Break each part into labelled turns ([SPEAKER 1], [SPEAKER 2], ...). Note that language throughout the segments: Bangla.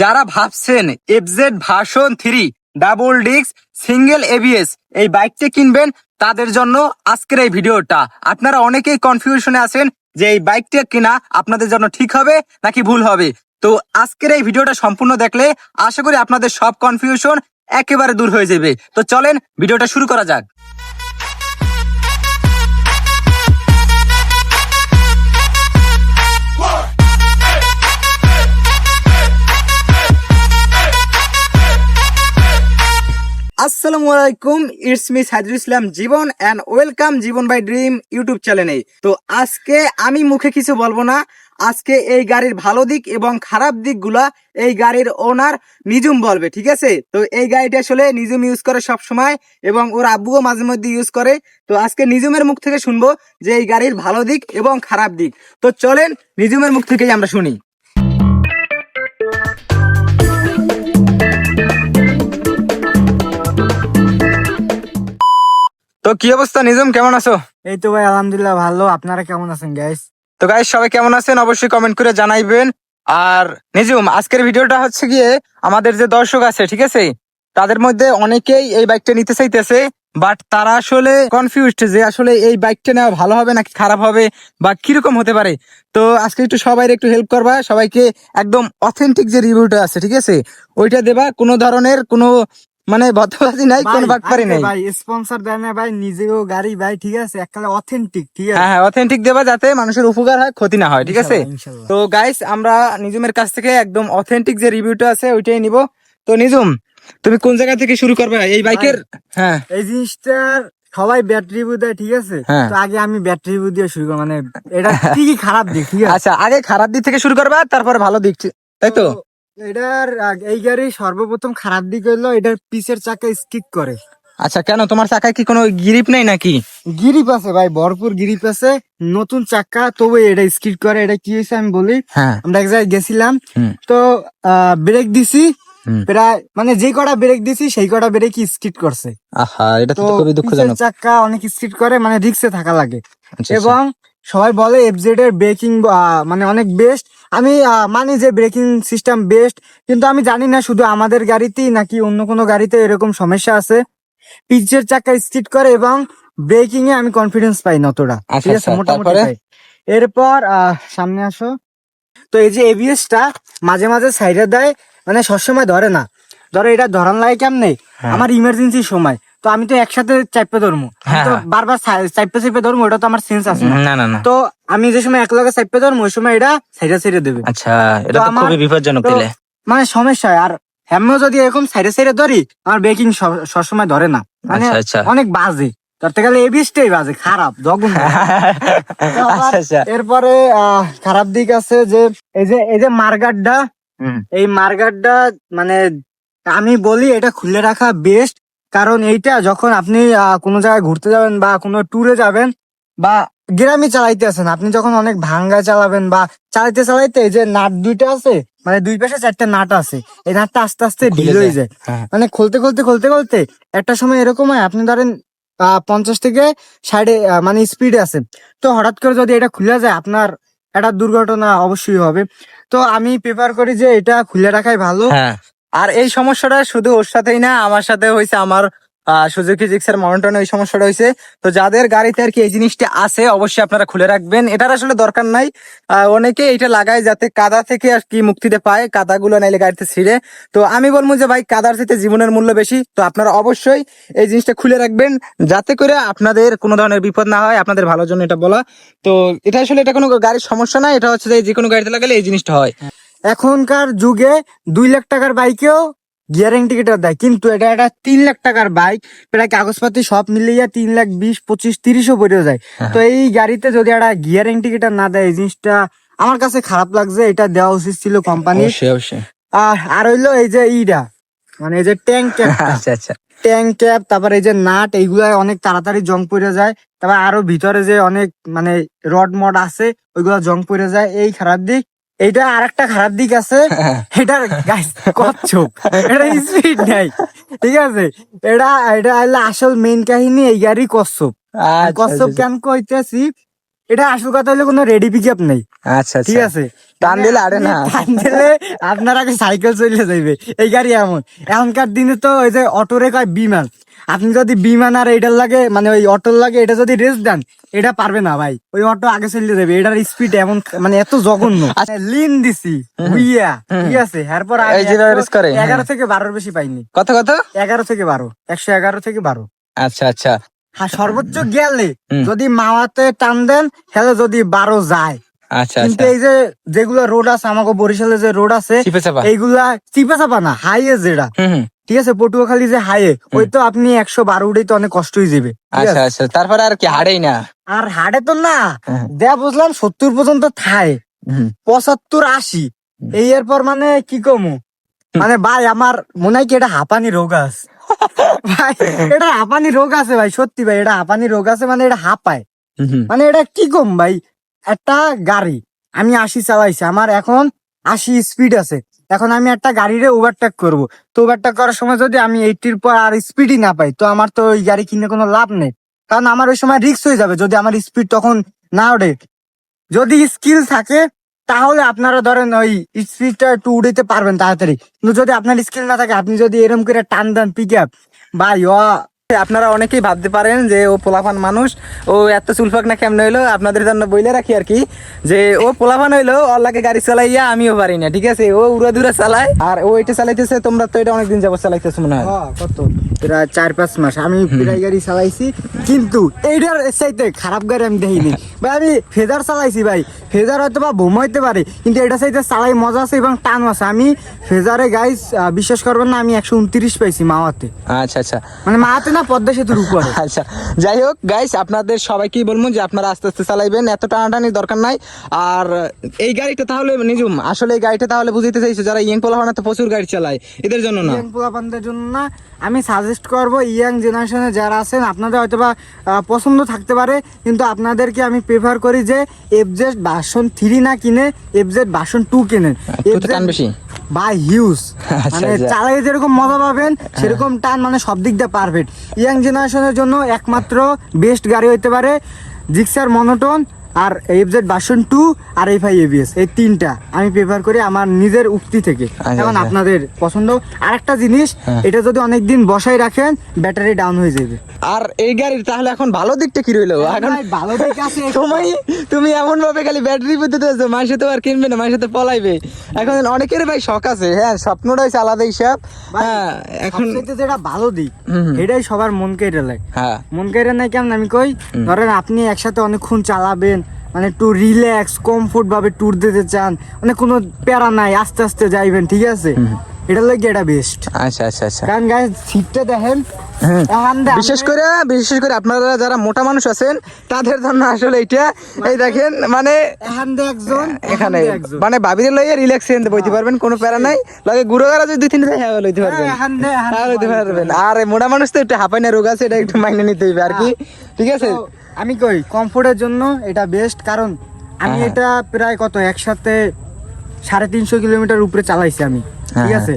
[SPEAKER 1] যারা ভাবছেন FZ version three double disc single ABS এই বাইকটি কিনবেন, তাদের জন্য আজকের এই ভিডিওটা। আপনারা অনেকেই কনফিউশনে আছেন যে এই বাইকটা কিনা আপনাদের জন্য ঠিক হবে নাকি ভুল হবে। তো আজকের এই ভিডিওটা সম্পূর্ণ দেখলে আশা করি আপনাদের সব কনফিউশন একেবারে দূর হয়ে যাবে। তো চলেন ভিডিওটা শুরু করা যাক। আসসালামু আলাইকুম it's me Islam Jibon and welcome Jibon by dream YouTube চ্যানেলে তো আজকে আমি মুখে কিছু বলব না, আজকে এই গাড়ির ভালো দিক এবং খারাপ দিকগুলা এই গাড়ির ওনার নিজুম বলবে, ঠিক আছে? তো এই গাড়িটা আসলে নিজুম ইউজ করে সব সময় এবং ওর আব্বুও মাঝে মধ্যে ইউজ করে। তো আজকে নিজুমের মুখ থেকে শুনব যে এই গাড়ির ভালো দিক এবং খারাপ দিক। তো চলেন নিজুমের মুখ থেকেই আমরা শুনি। কি অবস্থা নিজম? কেমন আছো?
[SPEAKER 2] এই তো ভাই আলহামদুলিল্লাহ ভালো। আপনারা কেমন আছেন গাইস
[SPEAKER 1] তো গাইস সবাই কেমন আছেন? অবশ্যই কমেন্ট করে জানাইবেন। আর নিজুম আজকের ভিডিওটা হচ্ছে গিয়ে আমাদের যে দর্শক আছে ঠিক আছে? তাদের মধ্যে অনেকেই এই বাইকটা নিতে চাইতেছে বাট তারা আসলে কনফিউজড যে আসলে এই বাইকটা নেওয়া ভালো হবে নাকি খারাপ হবে বা কীরকম হতে পারে? তো আজকে একটু সবাই একটু হেল্প করবা সবাইকে একদম অথেন্টিক যে রিভিউটা আছে ঠিক আছে? ওইটা দেবা কোনো ধরনের কোনো মানে বদবাজি নাই কোন বাটপারি নেই।
[SPEAKER 2] ভাই স্পন্সর দেয় না ভাই নিজেও গাড়ি ভাই ঠিক আছে? এককালে অথেন্টিক ঠিক আছে?
[SPEAKER 1] হ্যাঁ হ্যাঁ অথেন্টিক দেবা যাতে মানুষের উপকার হয় ক্ষতি না হয় ঠিক আছে। তো গাইস আমরা নিজুমের কাছ থেকে একদম অথেন্টিক যে রিভিউটা আছে ওইটাই নিব। তো নিজুম তুমি কোন জায়গা থেকে শুরু করবে? এই বাইকের হ্যাঁ।
[SPEAKER 2] এই জিনিসটার সবাই ব্যাটারি রিভিউ দেয় ঠিক আছে?
[SPEAKER 1] হ্যাঁ।
[SPEAKER 2] তো আগে আমি ব্যাটারি রিভিউ দিয়ে শুরু করব মানে এটা কি খারাপ দিক ঠিক আছে?
[SPEAKER 1] আচ্ছা আগে খারাপ দিক থেকে শুরু করবা তারপর ভালো দিক তাই তো
[SPEAKER 2] এটার এই গাড়ি সর্বপ্রথম খারাপ দিক হলো এটার পিছের চাকা স্কিক করে।
[SPEAKER 1] আচ্ছা কেন? তোমার চাকায় কি কোনো গিরিপ নেই নাকি?
[SPEAKER 2] গিরিপ আছে ভাই ভরপুর গিরিপ আছে। নতুন চাকা তবু এটা স্কিড করে। এটা কি হয়েছে আমি বলি?
[SPEAKER 1] হ্যাঁ।
[SPEAKER 2] আমরা এক জায়গায় গেছিলাম।
[SPEAKER 1] হুম।
[SPEAKER 2] তো ব্রেক দিছি।
[SPEAKER 1] হুম।
[SPEAKER 2] প্রায় মানে যে কটা ব্রেক দিছি সেই কটা ব্রেক স্কিড করছে।
[SPEAKER 1] আহা এটা তো
[SPEAKER 2] তো
[SPEAKER 1] খুবই
[SPEAKER 2] পিছের
[SPEAKER 1] দুঃখজনক
[SPEAKER 2] চাকা অনেক স্কিড করে মানে রিক্সে থাকা লাগে।
[SPEAKER 1] আচ্ছা, আচ্ছা।
[SPEAKER 2] এবং সবাই বলে এফজেড এর ব্রেকিং মানে অনেক বেস্ট। আমি মানি যে ব্রেকিং সিস্টেম বেস্ট কিন্তু আমি জানি না শুধু আমাদের গাড়িতেই নাকি অন্য কোনো গাড়িতে এরকম সমস্যা আছে। পিচের চাকা স্কিট করে এবং ব্রেকিং এ আমি কনফিডেন্স পাই না অতটা
[SPEAKER 1] আচ্ছা,
[SPEAKER 2] ঠিক আছে?
[SPEAKER 1] আচ্ছা,
[SPEAKER 2] মোটামুটি পাই এরপর আহ, সামনে আসো। তো এই যে এবিএস টা মাঝে মাঝে সাইডে দেয় মানে সবসময় ধরে না। ধরো এটা ধরান লাগে কেমনে?
[SPEAKER 1] হ্যাঁ।
[SPEAKER 2] আমার ইমার্জেন্সি সময়। তো আমি তো একসাথে চাইপে ধরবো তো
[SPEAKER 1] হ্যাঁ।
[SPEAKER 2] বারবার চাইপে চাইপে ধরবো ওটা তো আমার সেন্স আছে না।
[SPEAKER 1] না
[SPEAKER 2] তো আমি যে সময় এক লগে চাইপে ধরবো ওই সময় এটা সাইডে সাইডে দেবে।
[SPEAKER 1] আচ্ছা এটা
[SPEAKER 2] তো
[SPEAKER 1] খুবই বিপজ্জনক দিলে।
[SPEAKER 2] মানে সমস্যা আর হ্যামও যদি এরকম সাইডে সাইডে ধরি আমার ব্রেকিং সবসময় ধরে না। মানে
[SPEAKER 1] আচ্ছা আচ্ছা।
[SPEAKER 2] অনেক বাজে। ধরতে গেলে এবিএসটাই বাজে খারাপ জঘন্য।
[SPEAKER 1] আচ্ছা আচ্ছা।
[SPEAKER 2] এরপরে খারাপ দিক আছে যে এই যে এই যে মার্গারটা। এই মার্গারটা মানে আমি বলি এটা খুলে রাখা বেস্ট কারণ এইটা যখন আপনি কোনো জায়গায় ঘুরতে যাবেন বা কোনো ট্যুরে যাবেন বা গ্রামে চালাইতে আছেন আপনি যখন অনেক ভাঙ্গায় চালাবেন বা চালাইতে চালাইতে এই যে নাট দুইটা আছে মানে দুই পাশে চারটা নাট আছে এই নাটটা আস্তে আস্তে ঢিল হয়ে
[SPEAKER 1] যায়।
[SPEAKER 2] যায়।
[SPEAKER 1] হ্যাঁ।
[SPEAKER 2] মানে খুলতে খুলতে খুলতে খুলতে একটা সময় এরকম হয় আপনি ধরেন আহ, পঞ্চাশ থেকে ষাটে মানে স্পিডে আছে তো হঠাৎ করে যদি এটা খুলে যায় আপনার একটা দুর্ঘটনা অবশ্যই হবে। তো আমি প্রেফার করি যে এটা খুলে রাখাই ভালো।
[SPEAKER 1] হ্যাঁ। আর এই সমস্যাটা শুধু ওর সাথেই না, আমার সাথে হয়েছে আমার সুজুকি জিক্সের মাউন্টেন এই সমস্যাটা হয়েছে। তো যাদের গাড়িতে আর কি এই জিনিসটা আছে, অবশ্যই আপনারা খুলে রাখবেন। এটার আসলে দরকার নাই। অনেকে এটা লাগায় যাতে কাদা থেকে আর কি মুক্তিতে পায়, কাদাগুলো নাইলে গাড়িতে ছিঁড়ে। তো আমি বলব যে ভাই, কাদার থেকে জীবনের মূল্য বেশি। তো আপনারা অবশ্যই এই জিনিসটা খুলে রাখবেন, যাতে করে আপনাদের কোনো ধরনের বিপদ না হয়, আপনাদের ভালোর জন্য এটা বলা। তো এটা আসলে এটা কোনো গাড়ির সমস্যা না, এটা হচ্ছে যে কোনো গাড়িতে লাগালে এই জিনিসটা হয়।
[SPEAKER 2] এখনকার যুগে দুই লাখ টাকার বাইকেও গিয়ারিং টিকিটার দেয়। কিন্তু এটা একটা তিন লাখ টাকার বাইক প্রায় কাগজপাতি সব মিলিয়ে তিন লাখ বিশ পঁচিশ তিরিশও পড়ে যায়। তো এই গাড়িতে যদি একটা গিয়ারিং টিকিটার না দেয় এই জিনিসটা আমার কাছে খারাপ লাগছে এটা দেওয়া উচিত ছিল আর আর হইল এই যে ইটা মানে এই যে ট্যাঙ্ক
[SPEAKER 1] আচ্ছা আচ্ছা।
[SPEAKER 2] ট্যাঙ্ক ক্যাপ তারপর এই যে নাট এইগুলা অনেক তাড়াতাড়ি জং পড়ে যায়। তারপর আরও ভিতরে যে অনেক মানে রড মড আছে ওইগুলা জং পড়ে যায়। এই খারাপ দিক এইটা আর একটা খারাপ দিক আছে। এটার গাইস কচ্ছপ এটা স্পিড নাই ঠিক আছে? এটা এটা হলো আসল মেইন কাহিনী এই গাড়ি কচ্ছপ কচ্ছপ কেন কইতেছি এটা আসল কথা হলো কোনো রেডি পিক আপ নেই
[SPEAKER 1] আচ্ছা
[SPEAKER 2] ঠিক আছে?
[SPEAKER 1] টান দিলে আরে না।
[SPEAKER 2] টান দিলে আপনার আগে সাইকেল চলে যাইবে। এই গাড়ি এমন। এখনকার দিনে তো ওই যে অটোরে কয় বিমান আপনি যদি বিমান আর এটার লাগে মানে ওই অটোর লাগে এটা যদি রেস দেন এটা পারবে না ভাই। ওই অটো আগে চলে যাবে এটার স্পিড এমন মানে এত জঘন্য। লিন দিছি হুইয়া ঠিক আছে? এরপর
[SPEAKER 1] আচ্ছা। হ্যাঁ।
[SPEAKER 2] এগারো থেকে বারোর বেশি পাইনি।
[SPEAKER 1] কত কত?
[SPEAKER 2] এগারো থেকে বারো একশো এগারো থেকে বারো।
[SPEAKER 1] আচ্ছা আচ্ছা।
[SPEAKER 2] হ্যাঁ সর্বোচ্চ গেলে যদি মাওয়াতে টান দেন তাহলে যদি বারো যায়।
[SPEAKER 1] আচ্ছা
[SPEAKER 2] কিন্তু
[SPEAKER 1] আচ্ছা।
[SPEAKER 2] এই যে যেগুলো রোড আছে আমাকে বরিশালে যে রোড আছে এইগুলা চিপা চাপা না হাইয়ে যেটা। ঠিক আছে পটুয়াখালী যে হাইয়ে ওই তো আপনি একশো বারো উঠেই তো অনেক কষ্ট হয়ে যাবে
[SPEAKER 1] আচ্ছা আচ্ছা তারপরে আর কি হারেই না?
[SPEAKER 2] আর হাড়ে তো না
[SPEAKER 1] হ্যাঁ।
[SPEAKER 2] দেয়া বুঝলাম সত্তর পর্যন্ত থায়। পঁচাত্তর আশি। এই এরপর মানে কি কমু? মানে ভাই আমার মনে হয় কি এটা হাঁপানি রোগ আছে। ভাই এটা হাঁপানি রোগ আছে ভাই সত্যি ভাই এটা হাঁপানি রোগ আছে মানে এটা হাঁপায়। মানে এটা কি কম ভাই? একটা গাড়ি আমি আশি চালাইছি আমার এখন আশি স্পিড আছে। এখন আমি একটা গাড়িরে ওভারটেক করব। তো ওভারটেক করার সময় যদি আমি এইটির পর আর স্পিডই না পাই, তো আমার তো ওই গাড়ি কিনে কোনো লাভ নেই। কারণ আমার ওই সময় রিস্ক হয়ে যাবে যদি আমার স্পিড তখন না ওঠে। যদি স্কিল থাকে, তাহলে আপনারা ধরেন ওই স্পিডটা একটু উড়াইতে পারবেন তাড়াতাড়ি। কিন্তু যদি আপনার স্কিল না থাকে, আপনি যদি এরকম করে টান দেন পিক আপ ও
[SPEAKER 1] আপনারা অনেকেই ভাবতে পারেন যে ও পোলাফান মানুষ ও এত চুলফাক না কেমন হইল? আপনাদের জন্য বইলে রাখি আর কি যে ও পোলাফান হইল ওর লাগে গাড়ি চালাইয়া আমিও পারি না ঠিক আছে? ও উড়া দুরা চালায় আর ও এটা চালাইতেছে তোমরা তো এটা অনেকদিন যাব চালাইতেছো মনে হয়।
[SPEAKER 2] হ্যাঁ, কত? প্রায় চার পাঁচ মাস আমি প্রায় গাড়ি চালাইছি কিন্তু এইটার চাইতে খারাপ গাড়ি আমি দেখিনি। ভাই আমি ফেজার চালাইছি ভাই। ফেজার হয়তো বা বোম হইতে পারে কিন্তু এটা চাইতে চালাই মজা আছে এবং টান আছে। আমি ফেজারে গাইস বিশ্বাস করবেন না আমি একশো উনত্রিশ পাইছি মাওয়াতে।
[SPEAKER 1] আচ্ছা আচ্ছা।
[SPEAKER 2] মানে মাওয়াতে না পদ্মা সেতুর উপরে।
[SPEAKER 1] আচ্ছা যাই হোক গাইস আপনাদের সবাইকেই বলব যে আপনারা আস্তে আস্তে চালাইবেন এত টানাটানি দরকার নাই। আর এই গাড়িটা তাহলে নিজুম আসলে এই গাড়িটা তাহলে বুঝতে চাইছো যারা ইয়ং পোলাপানা তো প্রচুর গাড়ি চালায় এদের জন্য না?
[SPEAKER 2] ইয়াং পোলাপানদের জন্য না আমি সাজেস্ট করব ইয়াং জেনারেশনে যারা আছেন আপনাদের হয়তো বা পছন্দ থাকতে পারে কিন্তু আপনাদেরকে আমি প্রেফার করি যে এফজেড ভার্সন থ্রি না কিনে এফজেড বাসন টু কেনেন
[SPEAKER 1] টান বেশি?
[SPEAKER 2] বাই হিউজ
[SPEAKER 1] আচ্ছা,
[SPEAKER 2] মানে
[SPEAKER 1] আচ্ছা।
[SPEAKER 2] চালাই যেরকম মজা পাবেন সেরকম টান মানে সব দিক দিয়ে পারফেক্ট ইয়াং জেনারেশনের জন্য একমাত্র বেস্ট গাড়ি হইতে পারে জিক্সার মনোটন আর এফজেড ভার্সন টু আর এফ আই এবিএস এই তিনটা আমি প্রেফার করি আমার নিজের উক্তি থেকে।
[SPEAKER 1] আচ্ছা,
[SPEAKER 2] এখন
[SPEAKER 1] আচ্ছা।
[SPEAKER 2] আপনাদের পছন্দ। আর একটা জিনিস
[SPEAKER 1] হ্যাঁ।
[SPEAKER 2] এটা যদি অনেকদিন বসাই রাখেন ব্যাটারি ডাউন হয়ে যাবে।
[SPEAKER 1] আর এই গাড়ির তাহলে এখন ভালো দিকটা কি রইল? এখন
[SPEAKER 2] ভালো দিক আছে।
[SPEAKER 1] তুমি তুমি এমন ভাবে খালি ব্যাটারি আছো মানুষে তো আর কিনবে না মানুষে তো পলাইবে। এখন অনেকের ভাই শখ আছে হ্যাঁ স্বপ্নটা হচ্ছে আলাদা হিসাব হ্যাঁ এখন
[SPEAKER 2] যেটা ভালো দিক। এটাই সবার মন কেটে লাগে
[SPEAKER 1] হ্যাঁ।
[SPEAKER 2] মন কেড়ে নাই কেমন আমি কই? ধরেন আপনি একসাথে অনেকক্ষণ চালাবেন মানে একটু রিল্যাক্স কমফোর্ট ভাবে ট্যুর দিতে চান মানে কোনো প্যারা নাই আস্তে আস্তে যাইবেন ঠিক আছে? এটা লাগে এটা বেস্ট
[SPEAKER 1] আচ্ছা আচ্ছা আচ্ছা।
[SPEAKER 2] কারণ গায়ে সিটটা দেখেন
[SPEAKER 1] হ্যাঁ। বিশেষ করে বিশেষ করে আপনারা যারা মোটা মানুষ আছেন তাদের জন্য আসলে এটা এই দেখেন মানে
[SPEAKER 2] একজন
[SPEAKER 1] এখানে মানে বাবিরে লইয়া রিল্যাক্স এনতে বইতে পারবেন কোনো প্যারা নাই। লাগে গুঁড়ো গাড়া যদি দুই থাকে হ্যাঁ লইতে পারবেন।
[SPEAKER 2] হ্যাঁ, এখান
[SPEAKER 1] হ্যাঁ লইতে পারবেন। আর মোটা মানুষ তো একটু হাঁপাইনা রোগ আছে এটা একটু মাইনে নিতে হইবে আর কি। ঠিক আছে?
[SPEAKER 2] আমি কই কমফোর্টের জন্য এটা বেস্ট কারণ আমি
[SPEAKER 1] হ্যাঁ।
[SPEAKER 2] এটা প্রায় কত একসাথে সাড়ে তিনশো কিলোমিটার উপরে চালাইছি আমি ঠিক
[SPEAKER 1] হ্যাঁ,
[SPEAKER 2] আছে?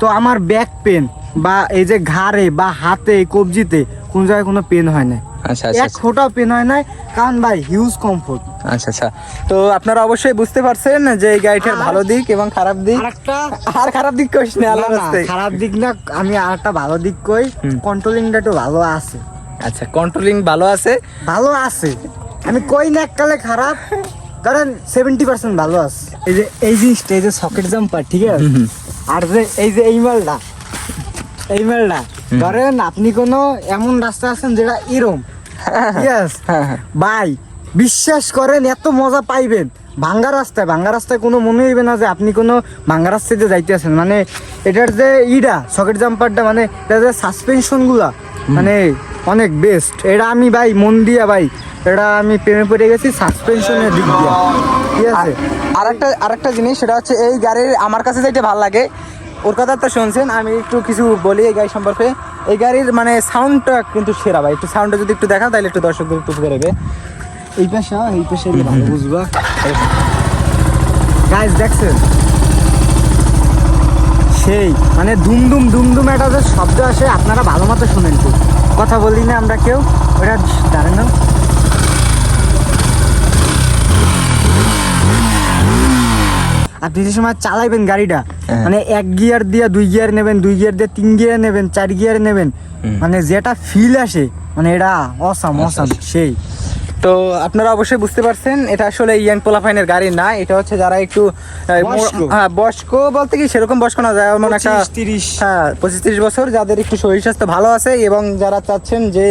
[SPEAKER 2] তো আমার ব্যাক পেন বা এই যে ঘাড়ে বা হাতে কবজিতে কোন জায়গায় কোনো পেন হয় না
[SPEAKER 1] আচ্ছা আচ্ছা
[SPEAKER 2] এক ফোঁটাও পেন হয় না কারণ ভাই হিউজ কমফোর্ট
[SPEAKER 1] আচ্ছা আচ্ছা। তো আপনারা অবশ্যই বুঝতে পারছেন যে এই গাড়িটার ভালো দিক এবং খারাপ দিক। আর খারাপ দিক কইস না আল্লাহ
[SPEAKER 2] খারাপ দিক না আমি আর একটা ভালো দিক কই। কন্ট্রোলিংটা একটু ভালো আছে।
[SPEAKER 1] আচ্ছা কন্ট্রোলিং ভালো আছে?
[SPEAKER 2] ভালো আছে। আমি কই না এককালে খারাপ। কারণ সেভেন্টি পার্সেন্ট ভালো আছে। এই যে এই জিনিসটা এই যে সকেট জাম্পার ঠিক আছে? আর যে এই যে এই মালটা এই মালটা ধরেন আপনি কোনো এমন রাস্তা আছেন যেটা এরম আছে?
[SPEAKER 1] হ্যাঁ হ্যাঁ
[SPEAKER 2] ভাই বিশ্বাস করেন এত মজা পাইবেন। ভাঙ্গা রাস্তায় ভাঙ্গা রাস্তায় কোনো মনে হইবে না যে আপনি কোনো ভাঙ্গা রাস্তায় যে যাইতে আছেন। মানে এটার যে ইডা সকেট জাম্পারটা মানে এটার যে সাসপেনশনগুলা মানে অনেক বেস্ট এটা আমি ভাই মন দিয়া ভাই এটা আমি প্রেমে পড়ে গেছি সাসপেনশনের দিক দিয়ে। ঠিক আছে?
[SPEAKER 1] আরেকটা আরেকটা জিনিস সেটা হচ্ছে এই গাড়ির আমার কাছে যেটা ভালো লাগে। ওর কথা তো শুনছেন আমি একটু কিছু বলি এই গাড়ি সম্পর্কে। এই গাড়ির মানে সাউন্ডটা কিন্তু সেরা ভাই। একটু সাউন্ডটা যদি একটু দেখা তাহলে একটু দর্শকদের একটু উপকার হবে।
[SPEAKER 2] এই পাশে এই পাশে ভালো বুঝবা। গাইস দেখছেন? সেই মানে দুম দুম দুম দুম একটা যে শব্দ আসে আপনারা ভালো মতো শুনেন তো। কথা বলি না আমরা কেউ। ওটা দাঁড়ানো আপনি যে সময় চালাইবেন গাড়িটা
[SPEAKER 1] হ্যাঁ।
[SPEAKER 2] মানে এক গিয়ার দিয়ে দুই গিয়ার নেবেন দুই গিয়ার দিয়ে তিন গিয়ার নেবেন চার গিয়ার নেবেন মানে যেটা ফিল আসে মানে এটা অসাম অসাম সেই।
[SPEAKER 1] তো আপনারা অবশ্যই বুঝতে পারছেন এটা আসলে ইয়াং পোলাফাইনের গাড়ি না এটা হচ্ছে যারা একটু
[SPEAKER 2] বয়স্ক।
[SPEAKER 1] হ্যাঁ বয়স্ক বলতে কি সেরকম বয়স্ক না যেমন একটা
[SPEAKER 2] 25, 30
[SPEAKER 1] হ্যাঁ পঁচিশ তিরিশ বছর যাদের একটু শরীর স্বাস্থ্য ভালো আছে এবং যারা চাচ্ছেন যে।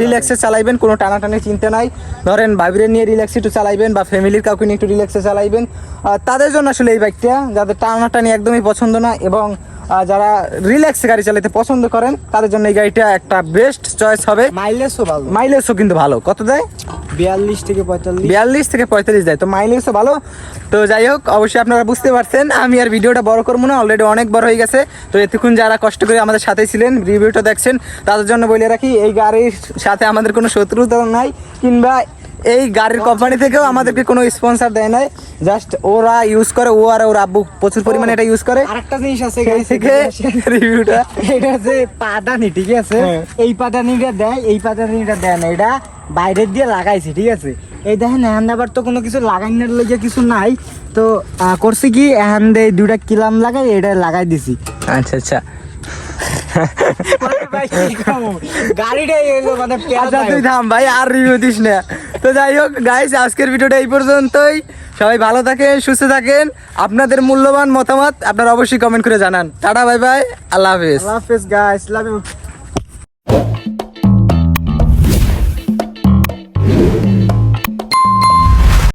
[SPEAKER 1] রিল্যাক্সে চালাইবেন কোনো টানাটানি চিন্তা নাই। ধরেন ভাবিরে নিয়ে রিল্যাক্স একটু চালাইবেন বা ফ্যামিলির কাউকে নিয়ে একটু রিল্যাক্সে চালাইবেন। তাদের জন্য আসলে এই বাইকটা যাদের টানাটানি একদমই পছন্দ না এবং যারা রিল্যাক্সে গাড়ি চালাতে পছন্দ করেন তাদের জন্য এই গাড়িটা একটা বেস্ট চয়েস হবে।
[SPEAKER 2] মাইলেজও ভালো।
[SPEAKER 1] মাইলেজও কিন্তু ভালো। কত দেয়?
[SPEAKER 2] বিয়াল্লিশ থেকে পঁয়তাল্লিশ।
[SPEAKER 1] বিয়াল্লিশ থেকে পঁয়তাল্লিশ দেয়। তো মাইলেজও ভালো। তো যাই হোক অবশ্যই আপনারা বুঝতে পারছেন আমি আর ভিডিওটা বড় করব না অলরেডি অনেক বড় হয়ে গেছে। তো এতক্ষণ যারা কষ্ট করে আমাদের সাথে ছিলেন রিভিউটা দেখছেন তাদের জন্য বলে রাখি এই গাড়ির সাথে আমাদের কোনো শত্রুতা নাই কিংবা এই গাড়ির কোম্পানি থেকেও আমাদেরকে কোনো স্পন্সর দেয় নাই। জাস্ট ওরা ইউজ করে ও আর ওর আব্বু প্রচুর পরিমাণে এটা ইউজ করে।
[SPEAKER 2] আরেকটা জিনিস আছে guys,
[SPEAKER 1] থেকে রিভিউটা
[SPEAKER 2] এটা যে পাদানি ঠিক আছে?
[SPEAKER 1] হ্যাঁ।
[SPEAKER 2] এই পাদানিটা দেয় এই পাদানিটা দেয় না এটা বাইরের দিয়ে লাগাইছে ঠিক আছে? এই দেখেন এখান আবার তো কোনো কিছু লাগাইনার লেগে কিছু নাই। তো করছি কি এখান দিয়ে দুটা কিলাম লাগাই এটা লাগাই দিছি।
[SPEAKER 1] আচ্ছা আচ্ছা।
[SPEAKER 2] মানে
[SPEAKER 1] আচ্ছা তুই থাম ভাই আর রিভিউ দিস না। তো যাই হোক গাইস আজকের ভিডিওটা এই পর্যন্তই। সবাই ভালো থাকেন সুস্থ থাকেন। আপনাদের মূল্যবান মতামত আপনারা অবশ্যই কমেন্ট করে জানান। টাটা বাই বাই আল্লাহ হাফিজ।
[SPEAKER 2] আল্লাহ হাফেজ গাইস লাভ ইউ